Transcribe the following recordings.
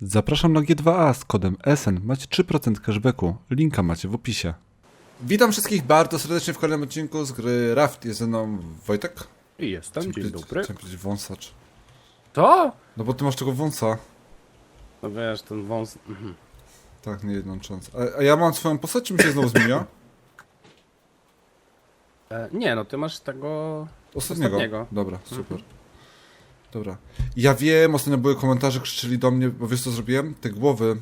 Zapraszam na G2A z kodem SN. Macie 3% cashbacku. Linka macie w opisie. Witam wszystkich bardzo serdecznie w kolejnym odcinku z gry Raft. Jest ze mną Wojtek. I jestem, dzień Chciałem dobry. Chciałem powiedzieć wąsacz. To? No bo ty masz tego wąsa. No wiesz, ten wąs... mhm. Tak, nie jednoczący. A, a ja mam swoją postać, czy mi się znowu zmienia? E, nie, no ty masz tego... Ostatniego. Ostatniego. Dobra, super. Dobra. Ja wiem, ostatnio były komentarze, krzyczeli do mnie, bo wiesz co zrobiłem? Te głowy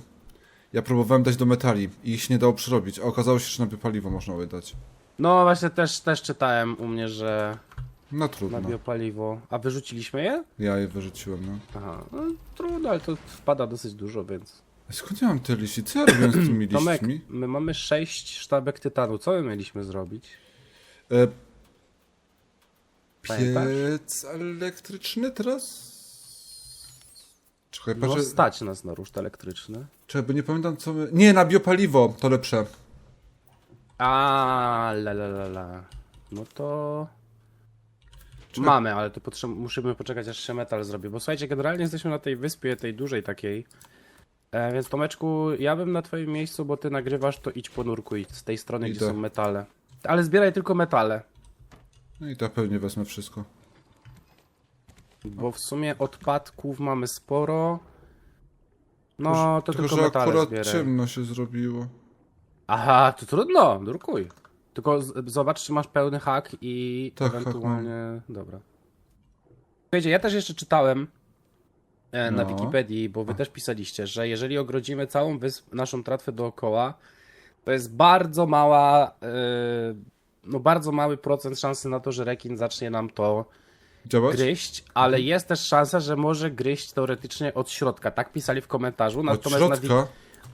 ja próbowałem dać do metali i ich się nie dało przerobić, a okazało się, że na biopaliwo można wydać. No właśnie też, też czytałem u mnie, że No na trudno. biopaliwo. A wyrzuciliśmy je? Ja je wyrzuciłem, no. Aha, no trudno, ale to wpada dosyć dużo, więc... A skąd ja mam te liści? Co ja robiłem z tymi Tomek, liśćmi? my mamy sześć sztabek tytanu, co my mieliśmy zrobić? E, Pamiętasz? piec elektryczny teraz? Czekaj, No patrzę, stać nas na ruszt elektryczny. czekaj, bo nie pamiętam co my... Nie, na biopaliwo, to lepsze. A, la la la la. No to... Mamy, ale to potrzeb... musimy poczekać aż się metal zrobi, bo słuchajcie, generalnie jesteśmy na tej wyspie, tej dużej takiej. E, więc Tomeczku, ja bym na twoim miejscu, bo ty nagrywasz, to idź ponurkuj z tej strony, gdzie Idę. są metale. Ale zbieraj tylko metale, No i to pewnie wezmę wszystko. bo w sumie odpadków mamy sporo. No, Tylko, to że- tylko że metale akurat zbieraj. ciemno się zrobiło. Aha, to trudno, drukuj. Tylko z- zobacz, czy masz pełny hak i Tak, hak ewentualnie... Dobra. Słuchajcie, ja też jeszcze czytałem e, na No. Wikipedii, bo wy też pisaliście, że jeżeli ogrodzimy całą wysp, naszą tratwę dookoła, to jest bardzo mała, e, no bardzo mały procent szansy na to, że rekin zacznie nam to Działać? gryźć, ale jest też szansa, że może gryźć teoretycznie od środka. Tak pisali w komentarzu, Od natomiast na środka?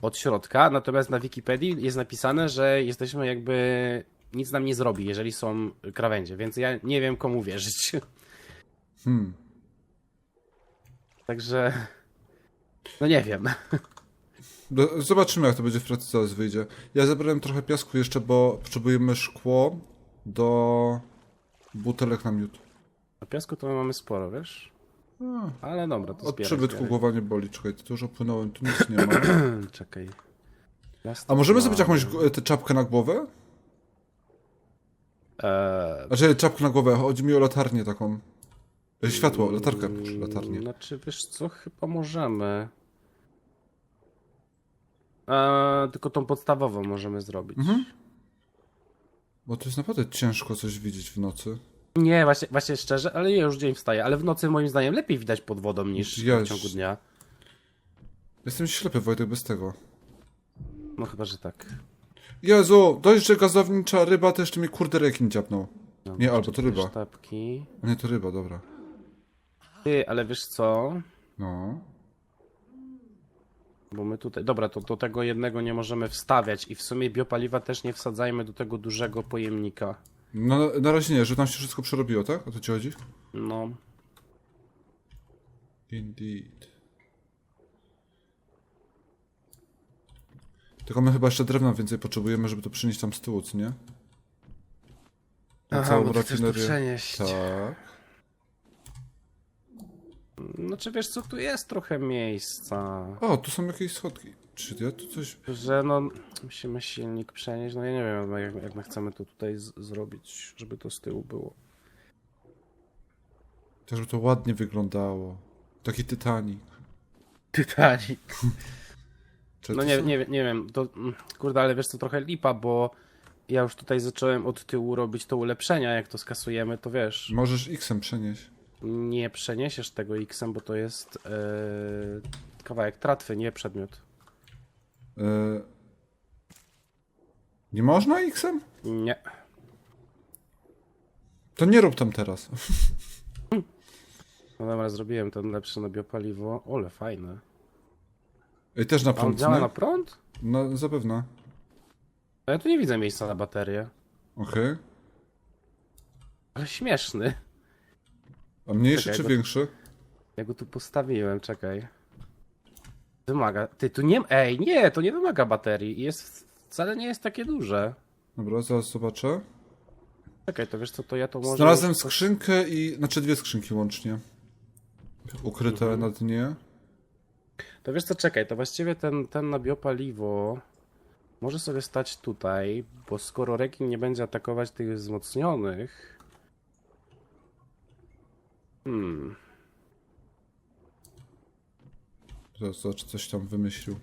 od środka, natomiast na Wikipedii jest napisane, że jesteśmy jakby nic nam nie zrobi, jeżeli są krawędzie, więc ja nie wiem komu wierzyć. Hmm. Także no nie wiem. Zobaczymy, jak to będzie w pracy zaraz wyjdzie. Ja zebrałem trochę piasku jeszcze, bo potrzebujemy szkło do butelek na miód. Na piasku to my mamy sporo, wiesz? A, Ale dobra, to Od zbieraj, przybytku zbieraj. głowa nie boli. Czekaj, tu już opłynąłem, tu nic nie ma. Czekaj. A możemy zrobić Jasne. jakąś g- tę czapkę na głowę? Eee, Znaczy, czapkę na głowę, chodzi mi o latarnię taką. E, Światło, latarkę, proszę, latarnię. Znaczy, wiesz co, chyba możemy. Eee, tylko tą podstawową możemy zrobić. Mhm. Bo to jest naprawdę ciężko coś widzieć w nocy. Nie, właśnie, właśnie szczerze, ale nie, już dzień wstaje, ale w nocy moim zdaniem lepiej widać pod wodą niż Jeż. w ciągu dnia. Jestem ślepy, Wojtek, bez tego. No chyba, że tak. Jezu, dość, że gazownicza ryba to jeszcze mi kurde rekin dziapnął. No, Nie, albo to ryba. Sztabki. A nie, to ryba, dobra. Ty, ale wiesz co? No. Bo my tutaj. Dobra, to do tego jednego nie możemy wstawiać i w sumie biopaliwa też nie wsadzajmy do tego dużego pojemnika. No, na razie nie, że tam się wszystko przerobiło, tak? O to ci chodzi? No. Indeed. Tylko my chyba jeszcze drewna więcej potrzebujemy, żeby to przynieść tam z tyłu, co nie? Na całą bo ty chcesz to przenieść. Tak. No czy wiesz co, tu jest trochę miejsca. O, tu są jakieś schodki. Czy ja tu coś... Że no, musimy silnik przenieść. No ja nie wiem, jak, jak my chcemy to tutaj zrobić, żeby to z tyłu było. Tak, żeby to ładnie wyglądało. Taki Titanic. Titanic. No nie, nie, nie wiem, to mm, kurde, ale wiesz co, trochę lipa, bo ja już tutaj zacząłem od tyłu robić to ulepszenia, jak to skasujemy, to wiesz, Możesz X-em przenieść. Nie przeniesiesz tego X-em, bo to jest e, kawałek tratwy, nie przedmiot. E... Nie można X-em? Nie. To nie rób tam teraz. No dobra, zrobiłem ten lepszy na biopaliwo. Ole, fajne. I też na prąd, działa na prąd? No, zapewne. A ja tu nie widzę miejsca na baterię. Okej. Ale śmieszny. A mniejszy Czekaj, czy bo- większy? Ja go tu postawiłem, czekaj. Wymaga. Ty tu nie. Ej, nie, to nie wymaga baterii. Jest. Wcale nie jest takie duże. Dobra, zaraz zobaczę. Czekaj, to wiesz co, to ja to może... Znalazłem skrzynkę i... Znaczy dwie skrzynki łącznie. Ukryte Mhm. na dnie. To wiesz co, czekaj, to właściwie ten, ten na biopaliwo może sobie stać tutaj, bo skoro rekin nie będzie atakować tych wzmocnionych... Hmm, zobacz, coś tam wymyślił.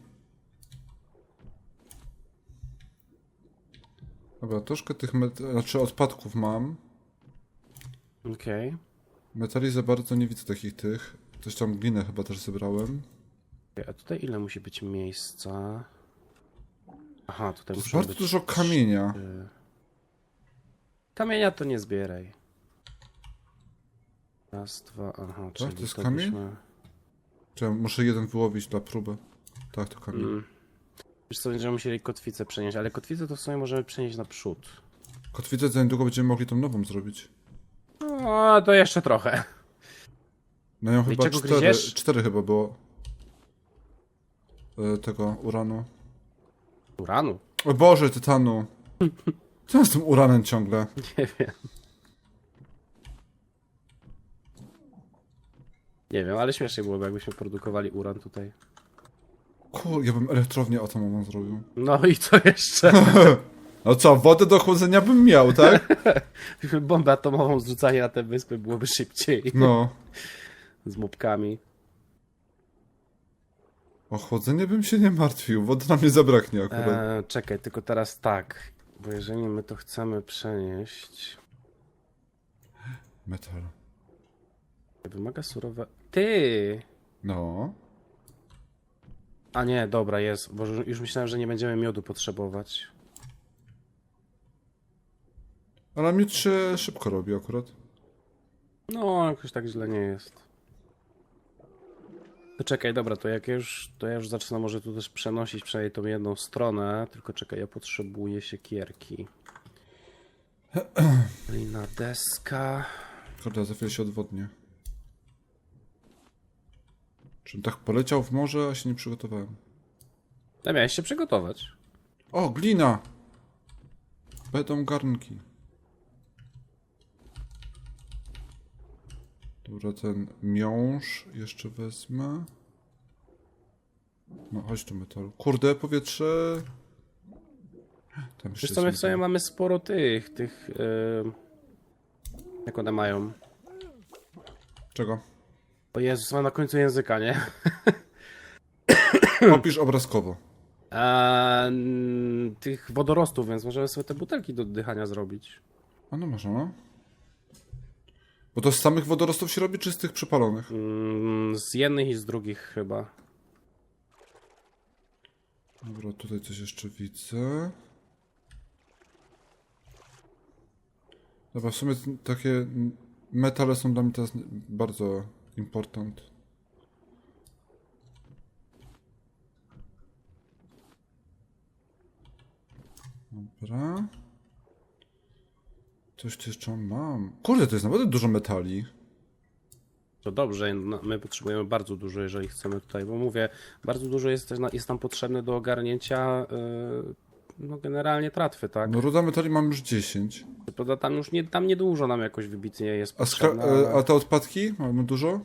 Dobra, troszkę tych met... znaczy odpadków mam. okej. Metali za bardzo nie widzę takich tych. Coś tam glinę chyba też zebrałem. A tutaj ile musi być miejsca? Aha, tutaj To jest muszą bardzo być... dużo kamienia. Kamienia to nie zbieraj. Raz, dwa, aha, czyli to jest to kamień? byśmy- Czy ja muszę jeden wyłowić dla próby? Tak, to kamień. Mm. Wiesz co, będziemy musieli kotwicę przenieść, ale kotwicę to w sumie możemy przenieść naprzód. Kotwicę za niedługo będziemy mogli tą nową zrobić. No, to jeszcze trochę. No I chyba czego cztery, gryziesz? cztery chyba było. E, tego uranu. Uranu? O Boże, tytanu. Co z tym uranem ciągle? Nie wiem. Nie wiem, ale śmiesznie byłoby, jakbyśmy produkowali uran tutaj. Kur, ja bym elektrownię atomową zrobił. No i co jeszcze? No co, wodę do chłodzenia bym miał, tak? Bombę atomową zrzucanie na te wyspy byłoby szybciej. No. Z mopkami. O chłodzenie bym się nie martwił, wody nam nie zabraknie akurat. E, czekaj, tylko teraz tak. Bo jeżeli my to chcemy przenieść. Metal. Wymaga surowe. Ty! No. A nie, dobra, jest. Bo już myślałem, że nie będziemy miodu potrzebować. Ale miód się szybko robi akurat. No, jakoś tak źle nie jest. To czekaj, dobra, to jak ja już, to ja już zacznę może tu też przenosić przynajmniej tą jedną stronę, tylko czekaj, ja potrzebuję siekierki. Lina deska. Kurde, za chwilę się odwodnie. Czym tak poleciał w morze, a się nie przygotowałem. No miałeś się przygotować. O, glina! Będą garnki. Dobra, ten miąższ jeszcze wezmę. No, chodź do metalu. Kurde, powietrze... Tam Wiesz co, my w metal. mamy sporo tych, tych, yy... jak one mają? Czego? O Jezus, mam na końcu języka, nie? Opisz obrazkowo. Eee, tych wodorostów, więc możemy sobie te butelki do oddychania zrobić. A no można, no. Bo to z samych wodorostów się robi, czy z tych przypalonych? Mm, z jednych i z drugich chyba. Dobra, tutaj coś jeszcze widzę. Dobra, w sumie takie metale są dla mnie teraz bardzo important. Dobra. Coś tu jeszcze mam. Kurde, to jest naprawdę dużo metali. To dobrze, no, my potrzebujemy bardzo dużo, jeżeli chcemy tutaj, bo mówię, bardzo dużo jest, też na- jest nam potrzebne do ogarnięcia yy, no generalnie tratwy, tak? No ruda metali mam już 10. Prawda, tam już nie, tam niedużo nam jakoś wybitnie jest A, potrzebne. ale- a te odpadki? Mamy dużo?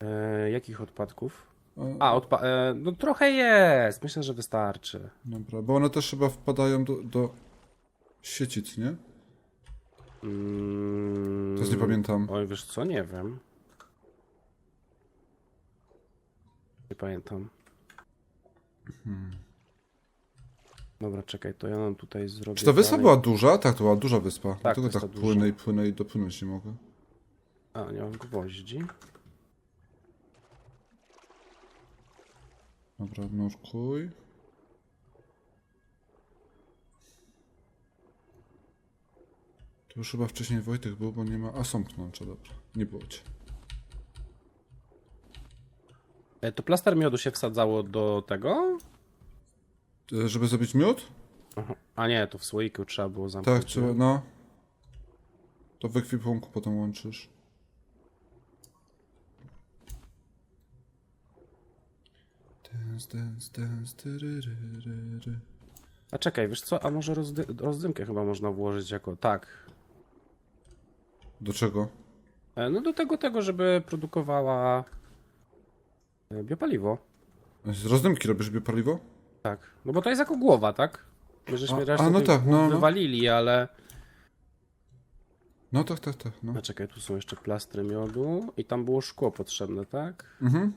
E, jakich odpadków? E, A, odpa- e, no trochę jest, myślę, że wystarczy. Dobra, bo one też chyba wpadają do, do nie? Mm, Teraz nie pamiętam. Oj, wiesz co, nie wiem. Nie pamiętam. Dobra, czekaj, to ja nam tutaj zrobię. Czy ta wyspa dalej- była duża? Tak, to była duża wyspa. Tak, Dlatego tak duża. płynę i płynę i dopłynąć nie mogę. A, nie mam gwoździ. Dobra, nurkuj. Tu już chyba wcześniej Wojtek był, bo nie ma... A, są pnącze, dobra. Nie było cię. E, to plaster miodu się wsadzało do tego? E, Żeby zrobić miód? Aha. A nie, to w słoiku trzeba było zamknąć. Tak, trzeba, no. To w ekwipunku potem łączysz. Dance, dance, dance, tyryryryry. A czekaj, wiesz co, a może rozdy- rozdymkę chyba można włożyć jako... Tak. Do czego? E, no do tego, tego, żeby produkowała e, biopaliwo. Z rozdymki robisz biopaliwo? Tak. No bo to jest jako głowa, tak? My żeśmy A- resztę a, no tych tak, głów no, no. wywalili, ale... No tak, tak, tak. No. A czekaj, tu są jeszcze plastry miodu i tam było szkło potrzebne, tak? Mhm.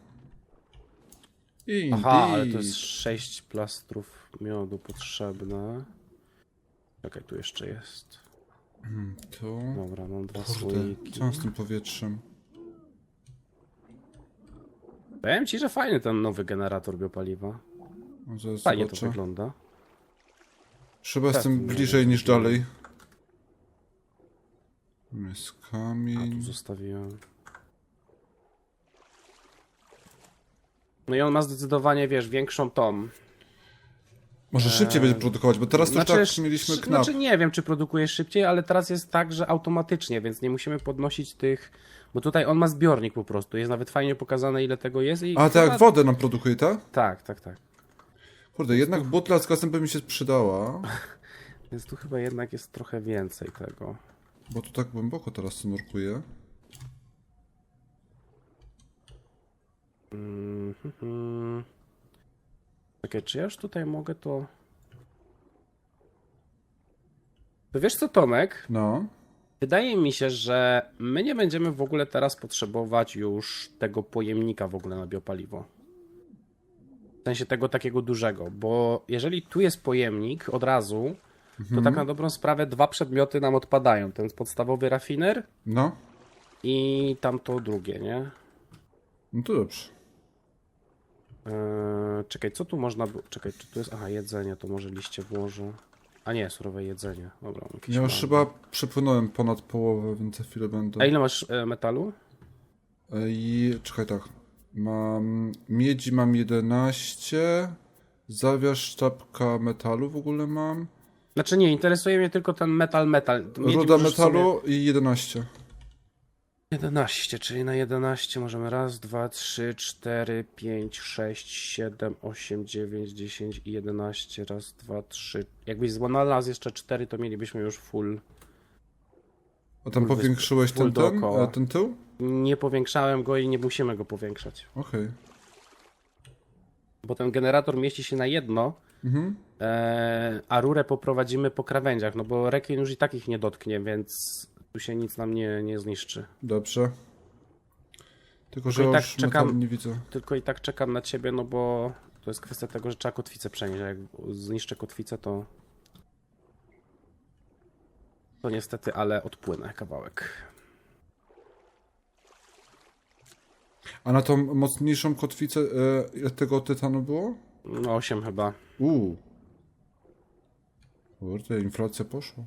I Aha, ale to jest 6 plastrów miodu potrzebne. Czekaj, tu jeszcze jest. To... Dobra, mam dwa Kurde, słoiki. co mam z tym powietrzem? Powiem ci, że fajny ten nowy generator biopaliwa. No, zaraz Fajnie to zobaczę. wygląda. Chyba Tak, jestem nie bliżej niż dalej. Jest A, tu kamień. zostawiłem. No i on ma zdecydowanie, wiesz, większą tom. Może szybciej będzie produkować, bo teraz to już tak mieliśmy sz- knap. Znaczy nie wiem, czy produkuje szybciej, ale teraz jest tak, że automatycznie, więc nie musimy podnosić tych... Bo tutaj on ma zbiornik po prostu, jest nawet fajnie pokazane ile tego jest i... A tak chyba- jak wodę nam produkuje, tak? Tak, tak, tak. Kurde, jednak butla z gazem by mi się przydała. Więc tu chyba jednak jest trochę więcej tego. Bo tu tak głęboko teraz nurkuje. Mm, mhm. Czekaj, czy ja już tutaj mogę to... To wiesz co, Tomek? No. Wydaje mi się, że my nie będziemy w ogóle teraz potrzebować już tego pojemnika w ogóle na biopaliwo. W sensie tego takiego dużego, bo jeżeli tu jest pojemnik od razu, to tak na dobrą sprawę dwa przedmioty nam odpadają. Ten podstawowy rafiner No. i tamto drugie, nie? No to dobrze. Eee, czekaj, co tu można było... Czekaj, czy tu jest... Aha, jedzenie, to może liście włożę. A nie, surowe jedzenie. Dobra, Ja już chyba przepłynąłem ponad połowę, więc za chwilę będę. A ile masz e, metalu? I czekaj tak. Mam miedzi mam 11. Zawias sztabka metalu w ogóle mam. Znaczy nie, interesuje mnie tylko ten metal, metal. Możesz sobie- metalu i 11. 11, czyli na 11 możemy raz, dwa, trzy, cztery, pięć, sześć, siedem, osiem, dziewięć, dziesięć i 11. Raz, dwa, trzy. Jakbyś znalazł jeszcze 4, to mielibyśmy już full. A tam Full powiększyłeś full ten, ten, dookoła. a ten tył? Nie powiększałem go i nie musimy go powiększać. Okej. Bo ten generator mieści się na jedno, Mhm. e, a rurę poprowadzimy po krawędziach, no bo rekin już i takich nie dotknie, więc tu się nic nam nie, nie zniszczy. Dobrze. Tylko, że i tak czekam- nie widzę. Tylko i tak czekam na ciebie, no bo to jest kwestia tego, że trzeba kotwicę przenieść, a jak zniszczę kotwicę, to to niestety, ale odpłynę kawałek. A na tą mocniejszą kotwicę, e, tego tytanu było? No 8 chyba. Uuu. Kurde, inflacja poszła.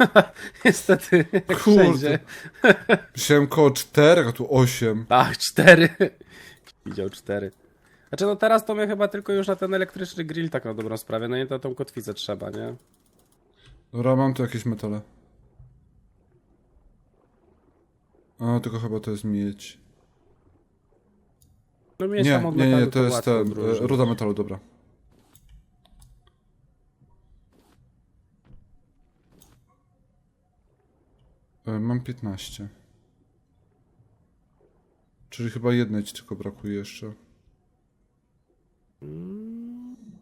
Niestety, jak Kurde. wszędzie. Myślałem koło 4, a tu 8. Tak, 4. Widział 4. Znaczy no teraz to mnie chyba tylko już na ten elektryczny grill tak na dobrą sprawę, no i na tą kotwicę trzeba, nie? Dobra, mam tu jakieś metale. A, tylko chyba to jest miedź. No mnie Nie, nie, nie, to jest ten, e, ruda metalu, dobra. Mam 15. Czyli chyba jednej ci tylko brakuje jeszcze.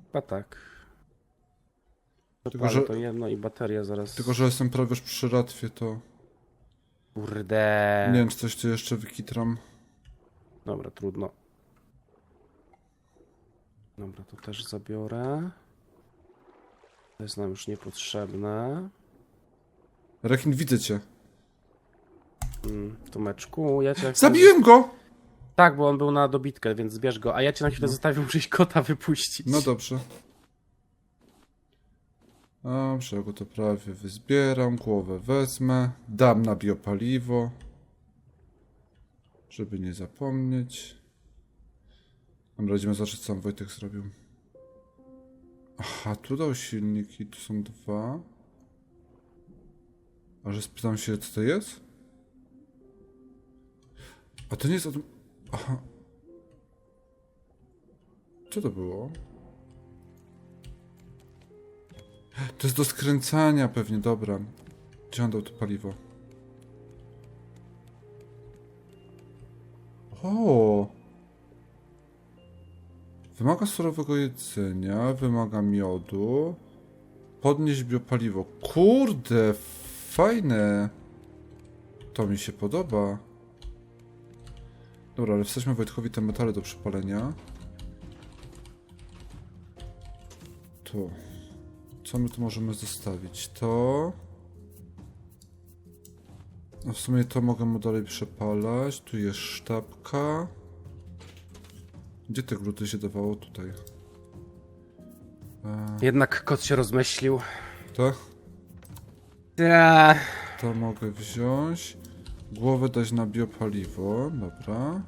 Chyba tak. Tylko, Tylko, że- to jedno i bateria zaraz. Tylko, że jestem prawie już przy ratwie, to Kurde. nie wiem, czy coś tu jeszcze wykitram. Dobra, trudno. Dobra, to też zabiorę. To jest nam już niepotrzebne. Rekin, widzę cię. Mm, Tomeczku, ja cię... Zabiłem go! Tak, bo on był na dobitkę, więc zbierz go. A ja cię na chwilę zostawię, muszę kota wypuścić. No dobrze. Dobrze, ja go to prawie wyzbieram, głowę wezmę, dam na biopaliwo, żeby nie zapomnieć. Dobra, będziemy zobaczyć, co tam Wojtek zrobił. Aha, tu dał silniki, tu są dwa. A że spytam się, co to jest? A to nie jest od... Aha. Co to było? To jest do skręcania pewnie, dobra. Gdzie on dał to paliwo? O! Wymaga surowego jedzenia, wymaga miodu. Podnieść biopaliwo. Kurde, fajne. To mi się podoba. Dobra, ale wstawmy Wojtkowi te metale do przepalenia. Tu. Co my tu możemy zostawić? To... No w sumie to mogę mu dalej przepalać. Tu jest sztabka. Gdzie te gluty się dawało? Tutaj. E, Jednak kot się rozmyślił. to? Eee, To mogę wziąć. Głowę dać na biopaliwo. Dobra.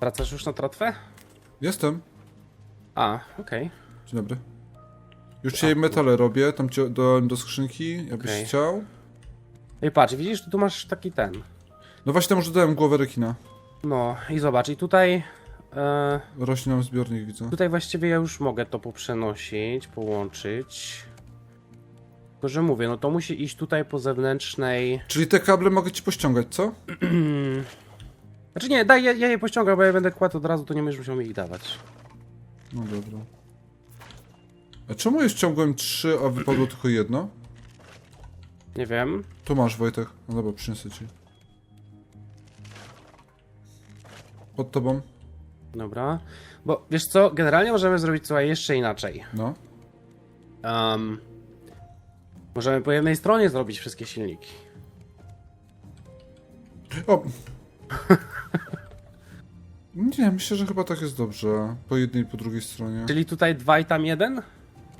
Wracasz już na tratwę? Jestem. A, okej. Dzień dobry. Już dzisiaj metale robię. Tam cię dałem do skrzynki, jakbyś Okej. chciał. I patrz, widzisz, tu masz taki ten. No właśnie tam już dodałem głowę rekina. No i zobacz, i tutaj. E, Rośnie nam zbiornik, widzę. tutaj właściwie ja już mogę to poprzenosić, połączyć. Tylko, że mówię, no to musi iść tutaj po zewnętrznej. Czyli te kable mogę ci pościągać, co? Znaczy nie, daj, ja, ja je pościągam, bo ja będę kładł od razu, to nie będziesz musiał mi ich dawać. No dobra. A czemu ja ściągłem trzy, a wypadło tylko jedno? Nie wiem. Tu masz, Wojtek. No dobra, przyniosę ci. Pod tobą. Dobra. Bo wiesz co, generalnie możemy zrobić słuchaj jeszcze inaczej. No. Um, możemy po jednej stronie zrobić wszystkie silniki. O! Nie, myślę, że chyba tak jest dobrze. Po jednej i po drugiej stronie. Czyli tutaj dwa i tam jeden?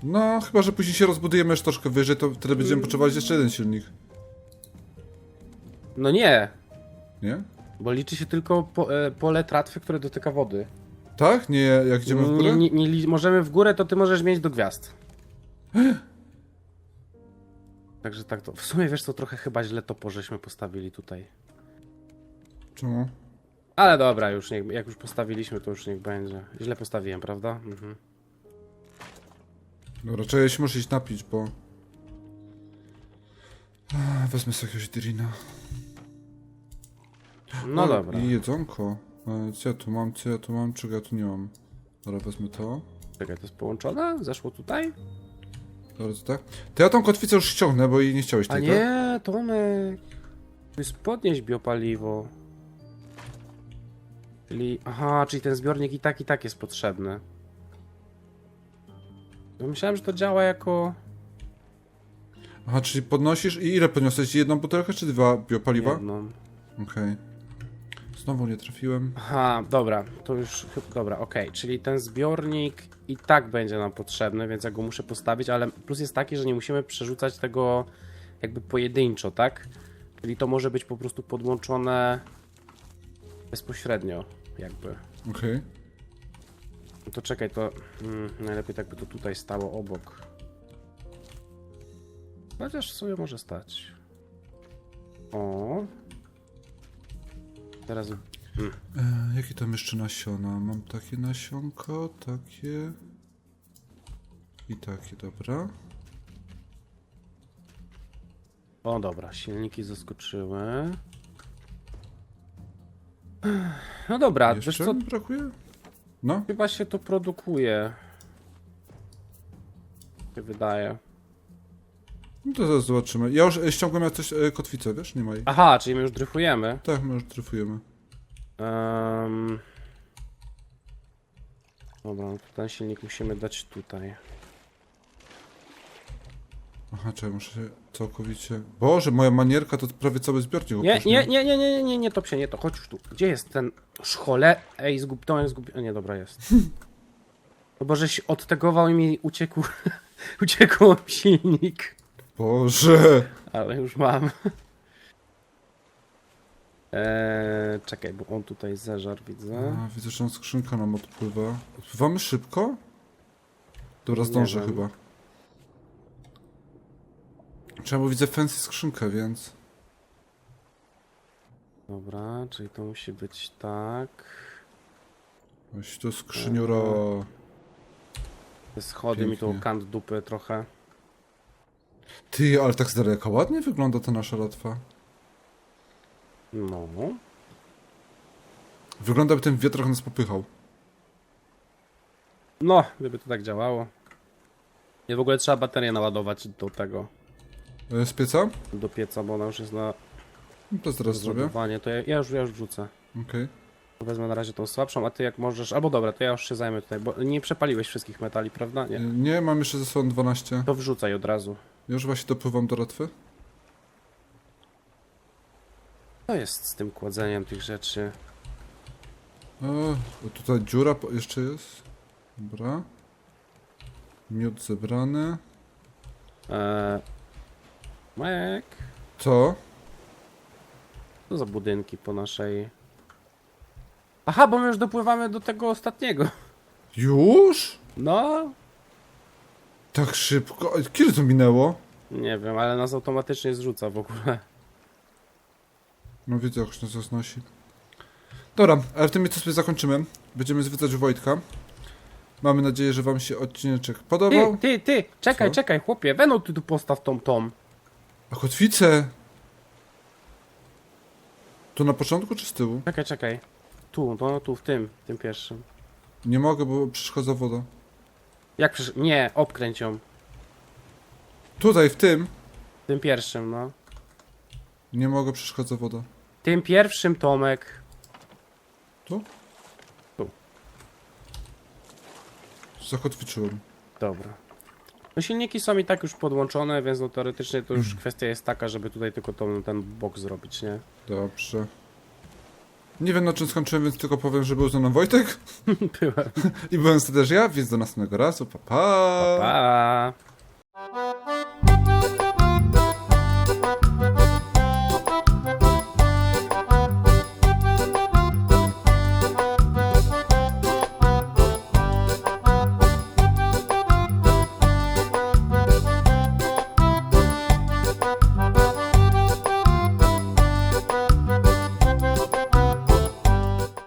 No, chyba, że później się rozbudujemy jeszcze troszkę wyżej, to wtedy będziemy potrzebować jeszcze jeden silnik. No nie, Nie? bo liczy się tylko po, e, pole tratwy, które dotyka wody. Tak? Nie, jak idziemy w górę? Nie, nie, nie, li- możemy w górę, to ty możesz mieć do gwiazd. Także tak to. W sumie wiesz co, trochę chyba źle to żeśmy postawili tutaj. Czemu? Ale dobra, już niech, jak już postawiliśmy, to już niech będzie. Źle postawiłem, prawda? Mhm. Dobra, czekaj, ja się muszę iść napić, bo... Ach, Wezmę sobie jakiegoś drina. No O, dobra. I jedzonko. E, Co ja tu mam, co ja tu mam, czego ja tu nie mam. Dobra, wezmę to. Czekaj, to jest połączone? Zeszło tutaj? Co tak? To ja tą kotwicę już ściągnę, bo jej nie chciałeś A tej, tak? nie, Tomek. To jest podnieść biopaliwo. Czyli, aha, czyli ten zbiornik i tak, i tak jest potrzebny. Ja Myślałem, że to działa jako... Aha, czyli podnosisz i ile podniosłeś? Jedną butelkę czy dwa biopaliwa? Jedną. Okej. Znowu nie trafiłem. Aha, dobra, to już, chyba- dobra, okej, czyli ten zbiornik i tak będzie nam potrzebny, więc ja go muszę postawić, ale plus jest taki, że nie musimy przerzucać tego jakby pojedynczo, tak? Czyli to może być po prostu podłączone bezpośrednio, jakby. Okej. No to czekaj, to mm, najlepiej tak by to tutaj stało obok. Chociaż sobie może stać. O. Teraz E, jakie tam jeszcze nasiona? Mam takie nasionko, takie... I takie, dobra. O dobra, silniki zaskoczyły. No dobra, wiesz Jeszcze co, mi brakuje? No, chyba się to produkuje. Się wydaje. no to zaraz zobaczymy. Ja już e, ściągłem jak coś e, kotwicę, wiesz? Nie ma jej. Aha, czyli my już dryfujemy. Tak, my już dryfujemy. Um... Dobra, no ten silnik musimy dać tutaj. Aha, czekaj, muszę się całkowicie... Boże, moja manierka to prawie cały zbiornik Nie, nie, nie, nie, nie, nie, nie, nie, to się, nie to. Chodź już tu. Gdzie jest ten szchole? Ej, zgub, to zgubi... O nie, dobra, jest. No bo żeś odtegował i mi uciekł, uciekł silnik. Boże! Ale już mam. Eee, czekaj, bo on tutaj zeżar, widzę. A, widzę, że tam skrzynka nam odpływa. Odpływamy szybko? Dobra, zdążę wiem. chyba. Trzeba, bo widzę fancy skrzynkę, więc... Dobra, czyli to musi być tak. Weź to skrzyniura... Te schody mi tu Pięknie. kant dupy trochę. Ty, ale tak z daleka ładnie wygląda ta nasza ratwa. No. Wygląda, by ten wiatrak nas popychał. No, gdyby to tak działało. I w ogóle trzeba baterię naładować do tego, E, Z pieca? do pieca, bo ona już jest na No to zaraz zrobię. rozładowanie. To ja, ja, już, ja już wrzucę. Okej. Wezmę na razie tą słabszą, a ty jak możesz... Albo dobra, to ja już się zajmę tutaj, bo nie przepaliłeś wszystkich metali, prawda? E, Nie. Nie, mam jeszcze ze sobą 12. To wrzucaj od razu. Już właśnie dopływam do ratwy. Co jest z tym kładzeniem tych rzeczy? E, tutaj dziura po- jeszcze jest. Dobra. Miód zebrany. Eee... Mek, Co? co za budynki po naszej... Aha, bo my już dopływamy do tego ostatniego. Już? No, Tak szybko? Ej, Kiedy to minęło? nie wiem, ale nas automatycznie zrzuca w ogóle. No widzę, jak się nas znosi. Dobra, ale w tym miejscu sobie zakończymy. Będziemy zwiedzać Wojtka. Mamy nadzieję, że wam się odcineczek Ty, podobał. ty, ty, czekaj, Co? czekaj, chłopie, Weną ty tu postaw tą tom. A kotwice! To na początku czy z tyłu? Czekaj, czekaj. Tu, no tu, w tym, w tym pierwszym. Nie mogę, bo przeszkadza woda. Jak przecież... Nie, obkręć ją. Tutaj, w tym. W tym pierwszym, no. Nie mogę, przeszkadza woda. Tym pierwszym, Tomek. Zakotwiczyłem. Dobra. No silniki są i tak już podłączone, więc no teoretycznie to już kwestia jest taka, żeby tutaj tylko tą, ten bok zrobić, nie? Dobrze. Nie wiem na czym skończyłem, więc tylko powiem, że był ze mną Wojtek. Byłem. I byłem też ja, więc do następnego razu. Pa, pa. Pa!